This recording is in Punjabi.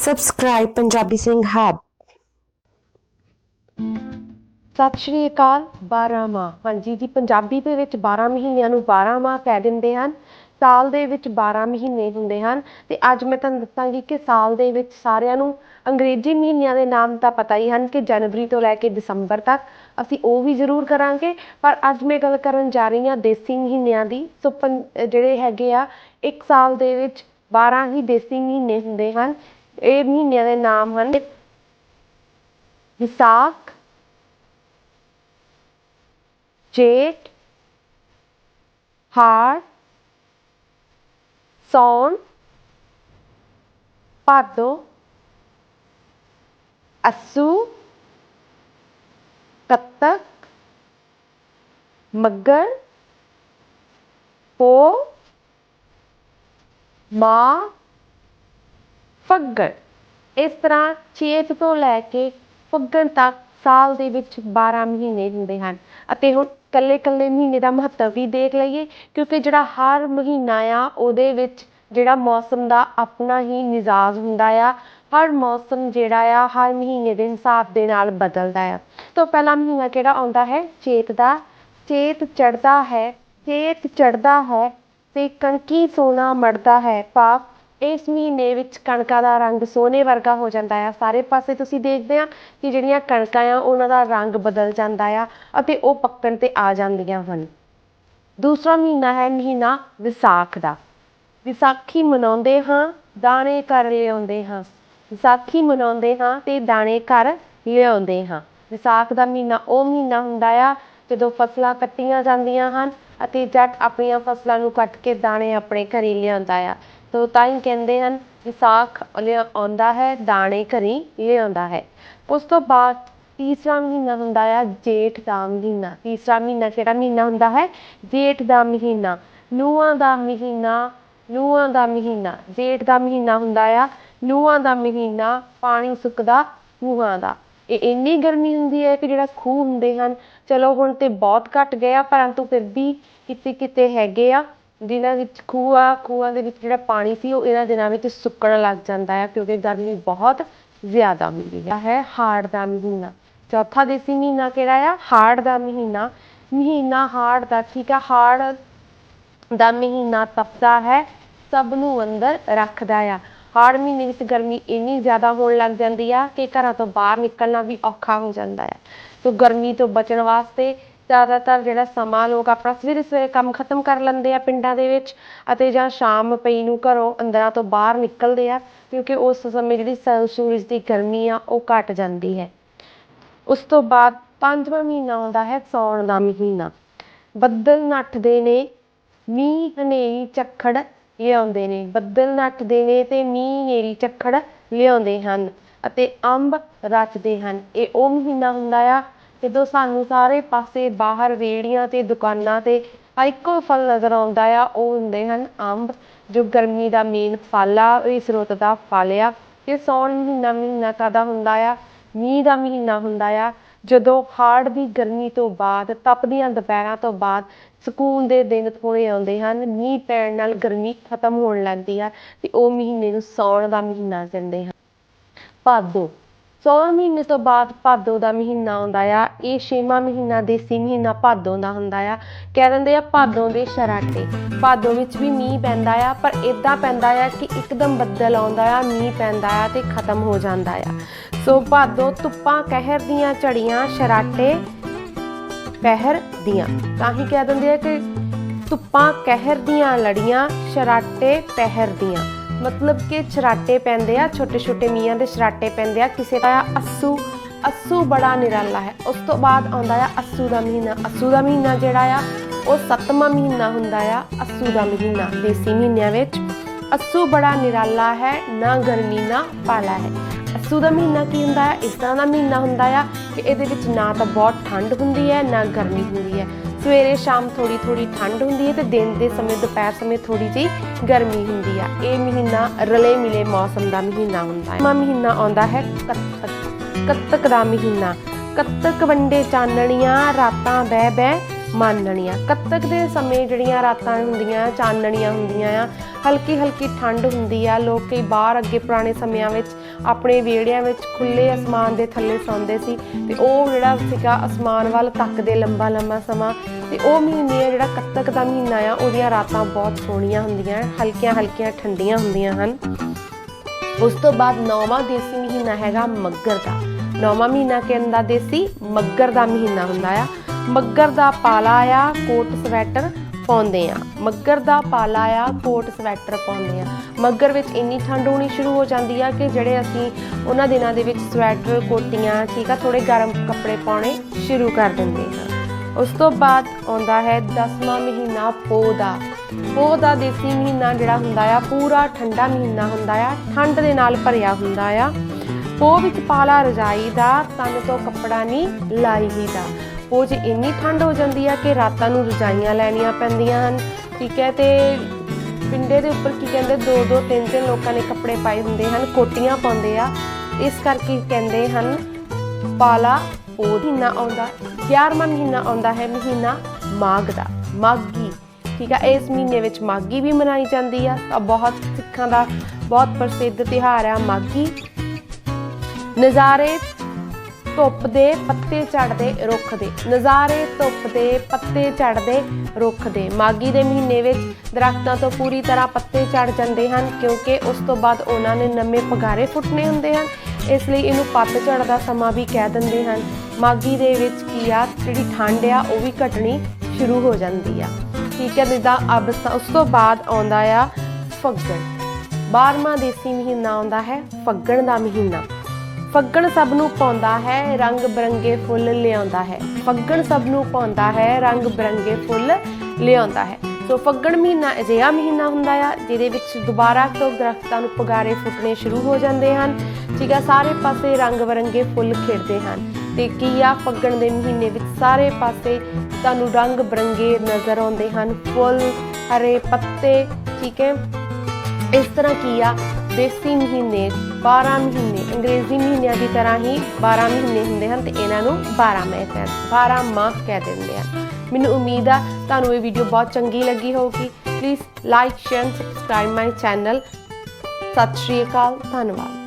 Subscribe Punjabi Singh Hub. ਸਤਿ ਸ਼੍ਰੀ ਅਕਾਲ 12 ਮਾਹ ਹਾਂਜੀ ਜੀ, ਪੰਜਾਬੀ ਦੇ ਵਿੱਚ 12 ਮਹੀਨਿਆਂ ਨੂੰ 12 ਮਾਹ ਕਹਿ ਦਿੰਦੇ ਹਨ। ਸਾਲ ਦੇ ਵਿੱਚ 12 ਮਹੀਨੇ ਹੁੰਦੇ ਹਨ। ਤੇ ਅੱਜ ਮੈਂ ਤੁਹਾਨੂੰ ਦੱਸਾਂਗੀ ਕਿ ਸਾਲ ਦੇ ਵਿੱਚ ਸਾਰਿਆਂ ਨੂੰ ਅੰਗਰੇਜ਼ੀ ਮਹੀਨਿਆਂ ਦੇ ਨਾਮ ਤਾਂ ਪਤਾ ਹੀ ਹਨ ਕਿ ਜਨਵਰੀ ਤੋਂ ਲੈ ਕੇ ਦਸੰਬਰ ਤੱਕ ਅਸੀਂ ਉਹ ਵੀ ਜ਼ਰੂਰ ਕਰਾਂਗੇ। ਪਰ ਅੱਜ ਮੈਂ ਗੱਲ ਕਰਨ ਜਾ ਰਹੀ ਹਾਂ ਦੇਸੀ ਮਹੀਨਿਆਂ ਦੀ। ਸੋ ਪੰ- ਜਿਹੜੇ ਹੈਗੇ ਆ, ਇੱਕ ਸਾਲ ਦੇ ਵਿੱਚ 12 ਹੀ ਦੇਸੀ ਮਹੀਨੇ ਹੁੰਦੇ ਹਨ। ਇਹ ਮਹੀਨਿਆਂ ਦੇ ਨਾਮ ਹਨ। ਵਿਸਾਖ, ਜੇਠ ਹਾਰ ਸੌਣ, ਭਾਦੋ, ਅੱਸੂ, ਕੱਤਕ, ਮੱਗਰ ਪੋ ਮਾਹ ਫੱਗਣ। ਇਸ ਤਰ੍ਹਾਂ ਚੇਤ ਤੋਂ ਲੈ ਕੇ ਫੱਗਣ ਤੱਕ ਸਾਲ ਦੇ ਵਿੱਚ 12 ਮਹੀਨੇ ਹੁੰਦੇ ਹਨ। ਅਤੇ ਹੁਣ ਇਕੱਲੇ ਇਕੱਲੇ ਮਹੀਨੇ ਦਾ ਮਹੱਤਵ ਵੀ ਦੇਖ ਲਈਏ, ਕਿਉਂਕਿ ਜਿਹੜਾ ਹਰ ਮਹੀਨਾ ਆ, ਉਹਦੇ ਵਿੱਚ ਜਿਹੜਾ ਮੌਸਮ ਦਾ ਆਪਣਾ ਹੀ ਮਿਜ਼ਾਜ ਹੁੰਦਾ ਆ। ਹਰ ਮੌਸਮ ਜਿਹੜਾ ਆ, ਹਰ ਮਹੀਨੇ ਦੇ ਹਿਸਾਬ ਦੇ ਨਾਲ ਬਦਲਦਾ ਆ। ਤੋਂ ਪਹਿਲਾ ਮਹੀਨਾ ਕਿਹੜਾ ਆਉਂਦਾ ਹੈ? ਚੇਤ ਦਾ। ਚੇਤ ਚੜ੍ਹਦਾ ਹੈ, ਚੇਤ ਚੜ੍ਹਦਾ ਹੈ ਤੇ ਕਣਕੀ ਸੋਨਾ ਮੜਦਾ ਹੈ। ਭਾਵ ਇਸ ਮਹੀਨੇ ਵਿੱਚ ਕਣਕਾਂ ਦਾ ਰੰਗ ਸੋਨੇ ਵਰਗਾ ਹੋ ਜਾਂਦਾ ਆ। ਸਾਰੇ ਪਾਸੇ ਤੁਸੀਂ ਦੇਖਦੇ ਆ ਕਿ ਜਿਹੜੀਆਂ ਕਣਕਾਂ ਆ, ਉਹਨਾਂ ਦਾ ਰੰਗ ਬਦਲ ਜਾਂਦਾ ਆ ਅਤੇ ਉਹ ਪੱਕਣ ਤੇ ਆ ਜਾਂਦੀਆਂ ਹਨ। ਦੂਸਰਾ ਮਹੀਨਾ ਹੈ ਮਹੀਨਾ ਵਿਸਾਖ ਦਾ। ਵਿਸਾਖੀ ਮਨਾਉਂਦੇ ਹਾਂ, ਦਾਣੇ ਘਰ ਲਿਆਉਂਦੇ ਹਾਂ। ਵਿਸਾਖੀ ਮਨਾਉਂਦੇ ਹਾਂ ਅਤੇ ਦਾਣੇ ਘਰ ਲਿਆਉਂਦੇ ਹਾਂ। ਵਿਸਾਖ ਦਾ ਮਹੀਨਾ ਉਹ ਮਹੀਨਾ ਹੁੰਦਾ ਆ ਜਦੋਂ ਫਸਲਾਂ ਕੱਟੀਆਂ ਜਾਂਦੀਆਂ ਹਨ ਅਤੇ ਜੱਟ ਆਪਣੀਆਂ ਫਸਲਾਂ ਨੂੰ ਕੱਟ ਕੇ ਦਾਣੇ ਆਪਣੇ ਘਰੇ ਲਿਆਉਂਦਾ ਆ। ਤੋ ਤਾਂ ਹੀ ਕਹਿੰਦੇ ਹਨ ਵਿਸਾਖ ਲਿਆ ਆਉਂਦਾ ਹੈ, ਦਾਣੇ ਘਰੀ ਲਿਆਉਂਦਾ ਹੈ। ਉਸ ਤੋਂ ਬਾਅਦ ਤੀਸਰਾ ਮਹੀਨਾ ਹੁੰਦਾ ਆ, ਜੇਠ ਦਾ ਮਹੀਨਾ। ਤੀਸਰਾ ਮਹੀਨਾ ਕਿਹੜਾ ਮਹੀਨਾ ਹੁੰਦਾ ਹੈ? ਜੇਠ ਦਾ ਮਹੀਨਾ। ਨੂੰਹਾਂ ਦਾ ਮਹੀਨਾ, ਨੂੰਹਾਂ ਦਾ ਮਹੀਨਾ। ਜੇਠ ਦਾ ਮਹੀਨਾ ਹੁੰਦਾ ਆ, ਨੂੰਹਾਂ ਦਾ ਮਹੀਨਾ, ਪਾਣੀ ਸੁੱਕਦਾ ਖੂਹਾਂ ਦਾ। ਇਹ ਇੰਨੀ ਗਰਮੀ ਹੁੰਦੀ ਹੈ ਕਿ ਜਿਹੜਾ ਖੂਹ ਹੁੰਦੇ ਹਨ, ਚਲੋ ਹੁਣ ਤਾਂ ਬਹੁਤ ਘੱਟ ਗਏ ਆ, ਪਰੰਤੂ ਫਿਰ ਵੀ ਕਿਤੇ ਕਿਤੇ ਹੈਗੇ ਆ। ਜਿਨ੍ਹਾਂ ਵਿੱਚ ਖੂਹਾਂ ਖੂਹਾਂ ਦੇ ਵਿੱਚ ਜਿਹੜਾ ਪਾਣੀ ਸੀ ਉਹ ਇਹਨਾਂ ਦਿਨਾਂ ਵਿੱਚ ਸੁੱਕਣ ਲੱਗ ਜਾਂਦਾ ਹੈ ਕਿਉਂਕਿ ਗਰਮੀ ਬਹੁਤ ਜ਼ਿਆਦਾ ਹੁੰਦੀ ਹੈ ਹੈ ਹਾੜ ਦਾ ਮਹੀਨਾ। ਚੌਥਾ ਦੇਸੀ ਮਹੀਨਾ ਕਿਹੜਾ ਆ? ਹਾੜ ਦਾ ਮਹੀਨਾ। ਮਹੀਨਾ ਹਾੜ ਦਾ, ਠੀਕ ਆ, ਹਾੜ ਦਾ ਮਹੀਨਾ ਤਪਦਾ ਹੈ, ਸਭ ਨੂੰ ਅੰਦਰ ਰੱਖਦਾ ਆ। ਹਾੜ ਮਹੀਨੇ ਵਿੱਚ ਗਰਮੀ ਇੰਨੀ ਜ਼ਿਆਦਾ ਹੋਣ ਲੱਗ ਜਾਂਦੀ ਆ ਕਿ ਘਰਾਂ ਤੋਂ ਬਾਹਰ ਨਿਕਲਣਾ ਵੀ ਔਖਾ ਹੋ ਜਾਂਦਾ ਆ। ਸੋ ਗਰਮੀ ਤੋਂ ਬਚਣ ਵਾਸਤੇ ਜ਼ਿਆਦਾਤਰ ਜਿਹੜਾ ਸਮਾਂ ਲੋਕ ਆਪਣਾ ਸਵੇਰੇ ਸਵੇਰੇ ਕੰਮ ਖਤਮ ਕਰ ਲੈਂਦੇ ਆ ਪਿੰਡਾਂ ਦੇ ਵਿੱਚ ਅਤੇ ਜਾਂ ਸ਼ਾਮ ਪਈ ਨੂੰ ਘਰੋਂ ਅੰਦਰਾਂ ਤੋਂ ਬਾਹਰ ਨਿਕਲਦੇ ਆ, ਕਿਉਂਕਿ ਉਸ ਸਮੇਂ ਜਿਹੜੀ ਸ- ਸੂਰਜ ਦੀ ਗਰਮੀ ਆ, ਉਹ ਘੱਟ ਜਾਂਦੀ ਹੈ। ਉਸ ਤੋਂ ਬਾਅਦ ਪੰਜਵਾਂ ਮਹੀਨਾ ਆਉਂਦਾ ਹੈ, ਸਾਉਣ ਦਾ ਮਹੀਨਾ। ਬੱਦਲ ਨੱਠਦੇ ਨੇ, ਮੀਂਹ ਹਨੇਰੀ ਝੱਖੜ ਲਿਆਉਂਦੇ ਨੇ। ਬੱਦਲ ਨੱਠਦੇ ਨੇ ਤੇ ਮੀਂਹ ਹਨੇਰੀ ਝੱਖੜ ਲਿਆਉਂਦੇ ਹਨ ਅਤੇ ਅੰਬ ਰਚਦੇ ਹਨ। ਇਹ ਉਹ ਮਹੀਨਾ ਹੁੰਦਾ ਆ ਜਦੋਂ ਸਾਨੂੰ ਸਾਰੇ ਪਾਸੇ ਬਾਹਰ ਰੇਹੜੀਆਂ ਤੇ ਦੁਕਾਨਾਂ ਤੇ ਇੱਕੋ ਫਲ ਨਜ਼ਰ ਆਉਂਦਾ ਆ, ਉਹ ਹੁੰਦੇ ਹਨ ਅੰਬ, ਜੋ ਗਰਮੀ ਦਾ ਮੇਨ ਫਲ ਆ ਇਸ ਰੁੱਤ ਦਾ ਫਲ ਆ। ਇਹ ਸਾਉਣ ਮਹੀਨਾ ਮਹੀਨਾ ਕਾਹਦਾ ਹੁੰਦਾ ਆ? ਮੀਂਹ ਦਾ ਮਹੀਨਾ ਹੁੰਦਾ ਆ। ਜਦੋਂ ਹਾੜ ਦੀ ਗਰਮੀ ਤੋਂ ਬਾਅਦ ਤਪਦੀਆਂ ਦੁਪਹਿਰਾਂ ਤੋਂ ਬਾਅਦ ਸਕੂਨ ਦੇ ਦਿਨ ਥੋੜ੍ਹੇ ਆਉਂਦੇ ਹਨ, ਮੀਂਹ ਪੈਣ ਨਾਲ ਗਰਮੀ ਖਤਮ ਹੋਣ ਲੱਗਦੀ ਆ ਤੇ ਉਹ ਮਹੀਨੇ ਨੂੰ ਸਾਉਣ ਦਾ ਮਹੀਨਾ ਕਹਿੰਦੇ ਹਨ। ਭਾਦੋ ਸੌਣ ਮਹੀਨੇ ਤੋਂ ਬਾਅਦ ਭਾਦੋ ਦਾ ਮਹੀਨਾ ਆਉਂਦਾ ਆ, ਇਹ ਛੇਵਾਂ ਮਹੀਨਾ ਦੇਸੀ ਮਹੀਨਾ ਭਾਦੋ ਦਾ ਹੁੰਦਾ ਆ। ਕਹਿ ਦਿੰਦੇ ਆ ਭਾਦੋ ਦੇ ਸ਼ਰਾਟੇ। ਭਾਦੋ ਵਿੱਚ ਵੀ ਮੀਂਹ ਪੈਂਦਾ ਆ, ਪਰ ਇਦਾਂ ਪੈਂਦਾ ਆ ਕਿ ਇੱਕਦਮ ਬੱਦਲ ਆਉਂਦਾ ਆ, ਮੀਂਹ ਪੈਂਦਾ ਆ ਤੇ ਖਤਮ ਹੋ ਜਾਂਦਾ ਆ। ਸੋ ਭਾਦੋ ਧੁੱਪਾਂ ਕਹਿਰ ਦੀਆਂ, ਝੜੀਆਂ, ਸ਼ਰਾਟੇ ਪਹਿਰ ਦੀਆਂ। ਤਾਂ ਹੀ ਕਹਿ ਦਿੰਦੇ ਆ ਕਿ ਧੁੱਪਾਂ ਕਹਿਰ ਦੀਆਂ, ਲੜੀਆਂ, ਸ਼ਰਾਟੇ ਪਹਿਰ ਦੀਆਂ। ਮਤਲਬ ਕਿ ਛਰਾਟੇ ਪੈਂਦੇ ਆ, ਛੋਟੇ ਛੋਟੇ ਮੀਆਂ ਦੇ ਛਰਾਟੇ ਪੈਂਦੇ ਆ, ਕਿਸੇ ਦਾ ਆ ਅੱਸੂ ਅੱਸੂ ਬੜਾ ਨਿਰਾਲਾ ਹੈ। ਉਸ ਤੋਂ ਬਾਅਦ ਆਉਂਦਾ ਆ ਅੱਸੂ ਦਾ ਮਹੀਨਾ। ਅੱਸੂ ਦਾ ਮਹੀਨਾ ਜਿਹੜਾ ਆ, ਉਹ ਸੱਤਵਾਂ ਮਹੀਨਾ ਹੁੰਦਾ ਆ, ਅੱਸੂ ਦਾ ਮਹੀਨਾ, ਦੇਸੀ ਮਹੀਨਿਆਂ ਵਿੱਚ। ਅੱਸੂ ਬੜਾ ਨਿਰਾਲਾ ਹੈ, ਨਾ ਗਰਮੀ, ਨਾ ਪਾਲਾ ਹੈ। ਅੱਸੂ ਦਾ ਮਹੀਨਾ ਕੀ ਹੁੰਦਾ ਹੈ ਇਸ ਤਰ੍ਹਾਂ ਦਾ ਮਹੀਨਾ ਹੁੰਦਾ ਆ ਕਿ ਇਹਦੇ ਵਿੱਚ ਨਾ ਤਾਂ ਬਹੁਤ ਠੰਡ ਹੁੰਦੀ ਹੈ, ਨਾ ਗਰਮੀ ਹੁੰਦੀ ਹੈ। ਸਵੇਰੇ ਸ਼ਾਮ ਥੋੜੀ ਥੋੜੀ ਠੰਡ ਹੁੰਦੀ ਹੈ ਤੇ ਦਿਨ ਦੇ ਸਮੇਂ, ਦੁਪਹਿਰ ਸਮੇਂ ਥੋੜੀ ਜਿਹੀ ਗਰਮੀ ਹੁੰਦੀ ਆ। ਇਹ ਮਹੀਨਾ ਰਲੇ ਮਿਲੇ ਮੌਸਮ ਦਾ ਮਹੀਨਾ ਹੁੰਦਾ ਹੈ। ਮਾ ਮਹੀਨਾ ਆਉਂਦਾ ਹੈ, ਕੱਤਕ ਕੱਤਕ ਦਾ ਮਹੀਨਾ। ਕੱਤਕ ਵੰਡੇ ਚਾਨਣੀਆਂ, ਰਾਤਾਂ ਬਹਿ ਬਹਿ ਮਾਨਣੀਆਂ। ਕੱਤਕ ਦੇ ਸਮੇਂ ਜਿਹੜੀਆਂ ਰਾਤਾਂ ਹੁੰਦੀਆਂ, ਚਾਨਣੀਆਂ ਹੁੰਦੀਆਂ ਆ ਹਲਕੀ ਹਲਕੀ ਠੰਡ ਹੁੰਦੀ ਆ, ਲੋਕ ਕਈ ਬਾਹਰ ਅੱਗੇ ਪੁਰਾਣੇ ਸਮਿਆਂ ਵਿੱਚ ਆਪਣੇ ਵਿਹੜਿਆਂ ਵਿੱਚ ਖੁੱਲੇ ਅਸਮਾਨ ਦੇ ਥੱਲੇ ਸੌਂਦੇ ਸੀ ਤੇ ਉਹ ਜਿਹੜਾ ਸੀਗਾ ਅਸਮਾਨ ਵੱਲ ਤੱਕਦੇ ਲੰਬਾ ਲੰਬਾ ਸਮਾਂ ਤੇ ਉਹ ਮਹੀਨੇ ਜਿਹੜਾ ਕੱਤਕ ਦਾ ਮਹੀਨਾ ਆ, ਉਹਦੀਆਂ ਰਾਤਾਂ ਬਹੁਤ ਸੋਹਣੀਆਂ ਹੁੰਦੀਆਂ ਹਲਕੀਆਂ ਹਲਕੀਆਂ ਠੰਡੀਆਂ ਹੁੰਦੀਆਂ ਹਨ। ਉਸ ਤੋਂ ਬਾਅਦ ਨੌਵਾਂ ਦੇਸੀ ਮਹੀਨਾ ਹੈਗਾ ਮੱਗਰ ਦਾ। ਨੌਵਾਂ ਮਹੀਨਾ ਕਹਿੰਦਾ ਦੇਸੀ ਮੱਗਰ ਦਾ ਮਹੀਨਾ ਹੁੰਦਾ ਆ। ਮੱਗਰ ਦਾ ਪਾਲਾ ਆ, ਕੋਟ ਸਵੈਟਰ ਪਾਉਂਦੇ ਆ। ਮੱਗਰ ਦਾ ਪਾਲਾ ਆ, ਕੋਟ ਸਵੈਟਰ ਪਾਉਂਦੇ ਆ। ਮੱਗਰ ਵਿੱਚ ਇੰਨੀ ਠੰਡ ਹੋਣੀ ਸ਼ੁਰੂ ਹੋ ਜਾਂਦੀ ਆ ਕਿ ਜਿਹੜੇ ਅਸੀਂ ਉਹਨਾਂ ਦਿਨਾਂ ਦੇ ਵਿੱਚ ਸਵੈਟਰ, ਕੋਟੀਆਂ, ਠੀਕ ਆ ਥੋੜੇ ਗਰਮ ਕੱਪੜੇ ਪਾਉਣੇ ਸ਼ੁਰੂ ਕਰ ਦਿੰਦੇ ਹਾਂ ਉਸ ਤੋਂ ਬਾਅਦ ਆਉਂਦਾ ਹੈ 10ਵਾਂ ਮਹੀਨਾ ਪੋਹ ਦਾ। ਪੋਹ ਦਾ ਦੇਸੀ ਮਹੀਨਾ ਜਿਹੜਾ ਹੁੰਦਾ ਆ, ਪੂਰਾ ਠੰਡਾ ਮਹੀਨਾ ਹੁੰਦਾ ਆ, ਠੰਡ ਦੇ ਨਾਲ ਭਰਿਆ ਹੁੰਦਾ ਆ। ਪੋਹ ਵਿੱਚ ਪਾਲਾ ਰਜਾਈ ਦਾ, ਤਨ ਤੋਂ ਕੱਪੜਾ ਨਹੀਂ, ਲਾਈ ਹੀ ਦਾ। ਪੋਹ 'ਚ ਇੰਨੀ ਠੰਡ ਹੋ ਜਾਂਦੀ ਆ ਕਿ ਰਾਤਾਂ ਨੂੰ ਰਜਾਈਆਂ ਲੈਣੀਆਂ ਪੈਂਦੀਆਂ ਹਨ। ਠੀਕ ਹੈ ਤੇ ਪਿੰਡੇ ਦੇ ਉੱਪਰ ਕੀ ਕਹਿੰਦੇ, ਦੋ ਦੋ, ਤਿੰਨ ਤਿੰਨ ਲੋਕਾਂ ਨੇ ਕੱਪੜੇ ਪਾਏ ਹੁੰਦੇ ਹਨ, ਕੋਟੀਆਂ ਪਾਉਂਦੇ ਆ। ਇਸ ਕਰਕੇ ਕਹਿੰਦੇ ਹਨ, ਪਾਲਾ ਉਹ ਮਹੀਨਾ ਆਉਂਦਾ 11ਵਾਂ ਮਹੀਨਾ ਆਉਂਦਾ ਹੈ, ਮਹੀਨਾ ਮਾਘ ਦਾ, ਮਾਘੀ। ਠੀਕ ਆ, ਇਸ ਮਹੀਨੇ ਵਿੱਚ ਮਾਘੀ ਵੀ ਮਨਾਈ ਜਾਂਦੀ ਆ। ਤਾਂ ਬਹੁਤ ਸਿੱਖਾਂ ਦਾ ਬਹੁਤ ਪ੍ਰਸਿੱਧ ਤਿਉਹਾਰ ਆ ਮਾਘੀ। ਨਜ਼ਾਰੇ ਧੁੱਪ ਦੇ ਪੱਤੇ ਝੜਦੇ ਰੁੱਖ ਦੇ ਨਜ਼ਾਰੇ ਧੁੱਪ ਦੇ ਪੱਤੇ ਝੜਦੇ ਰੁੱਖ ਦੇ ਮਾਗੀ ਦੇ ਮਹੀਨੇ ਵਿੱਚ ਦਰਖਤਾਂ ਤੋਂ ਪੂਰੀ ਤਰ੍ਹਾਂ ਪੱਤੇ ਝੜ ਜਾਂਦੇ ਹਨ, ਕਿਉਂਕਿ ਉਸ ਤੋਂ ਬਾਅਦ ਉਹਨਾਂ ਨੇ ਨਵੇਂ ਪਗਾਰੇ ਫੁੱਟਨੇ ਹੁੰਦੇ ਹਨ। ਇਸ ਲਈ ਇਹਨੂੰ ਪੱਤਝੜ ਦਾ ਸਮਾਂ ਵੀ ਕਹਿ ਦਿੰਦੇ ਹਨ। ਮਾਗੀ ਦੇ ਵਿੱਚ ਕੀ ਆ? ਜਿਹੜੀ ਠੰਡ ਆ, ਉਹ ਵੀ ਘਟਣੀ ਸ਼ੁਰੂ ਹੋ ਜਾਂਦੀ ਆ। ਠੀਕ ਹੈ ਜਿੱਦਾਂ ਅਬ ਉਸ ਤੋਂ ਬਾਅਦ ਆਉਂਦਾ ਆ ਫੱਗਣ। 12ਵਾਂ ਦੇਸੀ ਮਹੀਨਾ ਆਉਂਦਾ ਹੈ, ਫੱਗਣ ਦਾ ਮਹੀਨਾ। ਫੱਗਣ ਸਭ ਨੂੰ ਪਾਉਂਦਾ ਹੈ, ਰੰਗ ਬਰੰਗੇ ਫੁੱਲ ਲਿਆਉਂਦਾ ਹੈ। ਫੱਗਣ ਸਭ ਨੂੰ ਪਾਉਂਦਾ ਹੈ, ਰੰਗ ਬਰੰਗੇ ਫੁੱਲ ਲਿਆਉਂਦਾ ਹੈ। ਸੋ ਫੱਗਣ ਮਹੀਨਾ ਅਜਿਹਾ ਮਹੀਨਾ ਹੁੰਦਾ ਆ, ਜਿਹਦੇ ਵਿੱਚ ਦੁਬਾਰਾ ਤੋਂ ਦਰਖਤਾਂ ਨੂੰ ਪਗਾਰੇ ਫੁੱਟਣੇ ਸ਼ੁਰੂ ਹੋ ਜਾਂਦੇ ਹਨ। ਠੀਕ ਆ, ਸਾਰੇ ਪਾਸੇ ਰੰਗ ਬਰੰਗੇ ਫੁੱਲ ਖਿੜਦੇ ਹਨ। ਤੇ ਕੀ ਆ, ਫੱਗਣ ਦੇ ਮਹੀਨੇ ਵਿੱਚ ਸਾਰੇ ਪਾਸੇ ਤੁਹਾਨੂੰ ਰੰਗ ਬਰੰਗੇ ਨਜ਼ਰ ਆਉਂਦੇ ਹਨ। ਫੁੱਲ, ਹਰੇ ਪੱਤੇ, ਠੀਕ ਹੈ। ਇਸ ਤਰ੍ਹਾਂ ਕੀ ਆ, ਦੇਸੀ ਮਹੀਨੇ 12 ਮਹੀਨੇ, ਅੰਗਰੇਜ਼ੀ ਮਹੀਨਿਆਂ ਦੀ ਤਰ੍ਹਾਂ ਹੀ 12 ਮਹੀਨੇ ਹੁੰਦੇ ਹਨ ਤੇ ਇਹਨਾਂ ਨੂੰ 12 ਮਾਹ ਕਹਿ 12 ਮਾਹ ਕਹਿ ਦਿੰਦੇ ਆ। ਮੈਨੂੰ ਉਮੀਦ ਆ ਤੁਹਾਨੂੰ ਇਹ ਵੀਡੀਓ ਬਹੁਤ ਚੰਗੀ ਲੱਗੀ ਹੋਊਗੀ। Please like share subscribe my channel Sat Sri Akal, ਧੰਨਵਾਦ।